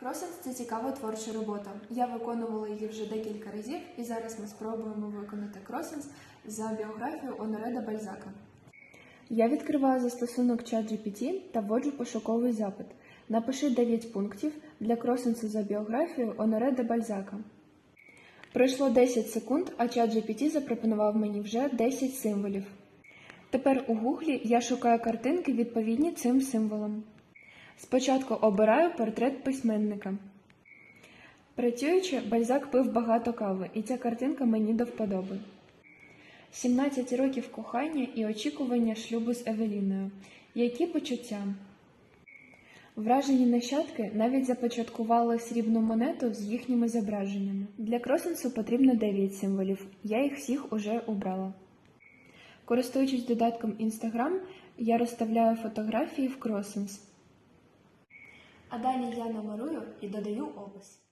Кросинг це цікава творча робота. Я виконувала її вже декілька разів, і зараз ми спробуємо виконати кросинг за біографію Онореда Бальзака. Я відкриваю застосунок ChatGPT та вводжу пошуковий запит. Напиши 9 пунктів для кросинсу за біографію Оноре де Бальзака. Пройшло 10 секунд, а ChatGPT запропонував мені вже 10 символів. Тепер у гуглі я шукаю картинки, відповідні цим символам. Спочатку обираю портрет письменника. Працюючи, Бальзак пив багато кави, і ця картинка мені до вподоби. 17 років кохання і очікування шлюбу з Евеліною. Які почуття? Вражені нащадки навіть започаткували срібну монету з їхніми зображеннями. Для кросинсу потрібно 9 символів. Я їх всіх уже обрала. Користуючись додатком Instagram, я розставляю фотографії в кросинс. А далі я номерую і додаю опис.